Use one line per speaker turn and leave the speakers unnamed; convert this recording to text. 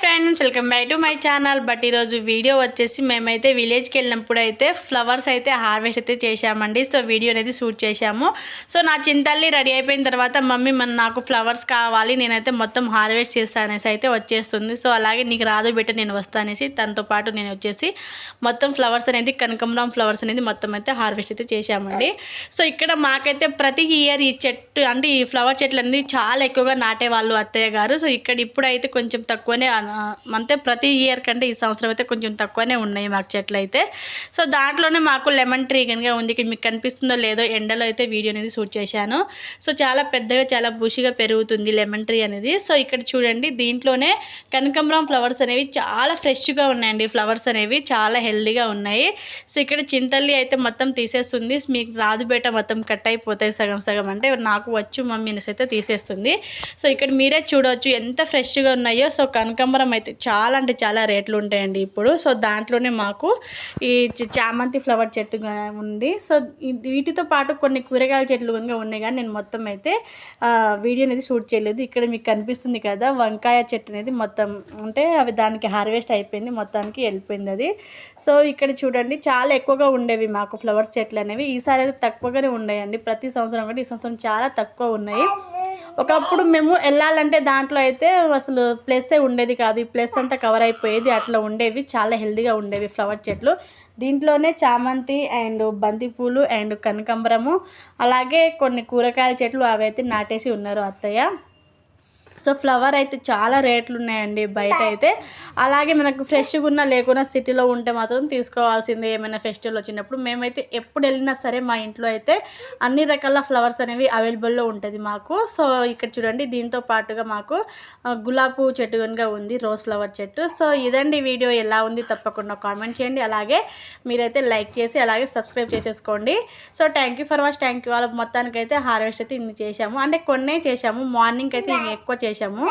Friends welcome back to my channel. But ఈరోజు video వచ్చేసి మేమైతే విలేజ్కి వెళ్ళినప్పుడు అయితే ఫ్లవర్స్ అయితే హార్వెస్ట్ అయితే చేశామండి. సో వీడియో అనేది షూట్ చేశాము. సో నా చింతల్లి రెడీ అయిపోయిన తర్వాత మమ్మీ మన నాకు ఫ్లవర్స్ కావాలి నేనైతే మొత్తం హార్వెస్ట్ చేస్తానేసి అయితే వచ్చేస్తుంది. సో అలాగే నీకు రాదు బిడ్డ నేను వస్తానేసి తనతో పాటు నేను వచ్చేసి మొత్తం ఫ్లవర్స్ అనేది కనకంబరం ఫ్లవర్స్ అనేది మొత్తం అయితే హార్వెస్ట్ అయితే చేశామండి. సో ఇక్కడ మాకైతే ప్రతి ఇయర్ ఈ చెట్టు అంటే ఈ ఫ్లవర్ చెట్లు అనేది చాలా ఎక్కువగా నాటేవాళ్ళు అత్తయ్య గారు. సో ఇక్కడ ఇప్పుడైతే కొంచెం తక్కువనే అంతే ప్రతి ఇయర్ కంటే ఈ సంవత్సరం అయితే కొంచెం తక్కువనే ఉన్నాయి మాకు చెట్లు అయితే. సో దాంట్లోనే మాకు లెమన్ ట్రీ కనుక ఉంది. ఇక్కడ మీకు కనిపిస్తుందో లేదో ఎండలో అయితే వీడియో అనేది షూట్ చేశాను. సో చాలా పెద్దగా చాలా బుషిగా పెరుగుతుంది లెమన్ ట్రీ అనేది. సో ఇక్కడ చూడండి దీంట్లోనే కనకంబరం ఫ్లవర్స్ అనేవి చాలా ఫ్రెష్గా ఉన్నాయండి. ఫ్లవర్స్ అనేవి చాలా హెల్దీగా ఉన్నాయి. సో ఇక్కడ చింతల్లి అయితే మొత్తం తీసేస్తుంది. మీకు రాదు బేట మొత్తం కట్ అయిపోతాయి సగం సగం. అంటే నాకు వచ్చు మమ్మీనిస్ అయితే తీసేస్తుంది. సో ఇక్కడ మీరే చూడవచ్చు ఎంత ఫ్రెష్గా ఉన్నాయో. సో కనకంబరం అయితే చాలా అంటే చాలా రేట్లు ఉంటాయండి ఇప్పుడు. సో దాంట్లోనే మాకు ఈ చామంతి ఫ్లవర్ చెట్టు ఉంది. సో వీటితో పాటు కొన్ని కూరగాయల చెట్లు కనుక ఉన్నాయి. కానీ నేను మొత్తం అయితే వీడియో అనేది షూట్ చేయలేదు. ఇక్కడ మీకు కనిపిస్తుంది కదా వంకాయ చెట్టు అనేది మొత్తం. అంటే అవి దానికి హార్వెస్ట్ అయిపోయింది. మొత్తానికి వెళ్ళిపోయింది అది. సో ఇక్కడ చూడండి చాలా ఎక్కువగా ఉండేవి మాకు ఫ్లవర్స్ చెట్లు అనేవి. ఈసారి అయితే తక్కువగానే ఉన్నాయండి. ప్రతి సంవత్సరం కంటే ఈ సంవత్సరం చాలా తక్కువ ఉన్నాయి. ఒకప్పుడు మేము వెళ్ళాలంటే దాంట్లో అయితే అసలు ప్లేసే ఉండేది కాదు. ఈ ప్లేస్ అంతా కవర్ అయిపోయేది. అట్లా ఉండేవి. చాలా హెల్దీగా ఉండేవి ఫ్లవర్ చెట్లు. దీంట్లోనే చామంతి అండ్ బంతిపూలు అండ్ కనకాంబరము. అలాగే కొన్ని కూరగాయల చెట్లు అవైతే నాటేసి ఉన్నారు అత్తయ్య. సో ఫ్లవర్ అయితే చాలా రేట్లు ఉన్నాయండి బయట అయితే. అలాగే మనకు ఫ్రెష్గా ఉన్నా లేకున్నా సిటీలో ఉంటే మాత్రం తీసుకోవాల్సిందే ఏమైనా ఫెస్టివల్ వచ్చినప్పుడు. మేమైతే ఎప్పుడు వెళ్ళినా సరే మా ఇంట్లో అయితే అన్ని రకాల ఫ్లవర్స్ అనేవి అవైలబుల్లో ఉంటుంది మాకు. సో ఇక్కడ చూడండి దీంతో పాటుగా మాకు గులాబీ పువ్వు చెట్టు కనుక ఉంది రోజ్ ఫ్లవర్ చెట్టు. సో ఇదండి వీడియో ఎలా ఉంది తప్పకుండా కామెంట్ చేయండి. అలాగే మీరైతే లైక్ చేసి అలాగే సబ్స్క్రైబ్ చేసేసుకోండి. So thank you for watch thank you వాళ్ళ మొత్తానికైతే హార్వెస్ట్ అయితే ఇన్ని చేశాము. అంటే కొన్నే చేశాము. మార్నింగ్ అయితే ఇన్ని ఎక్కువ చేశాము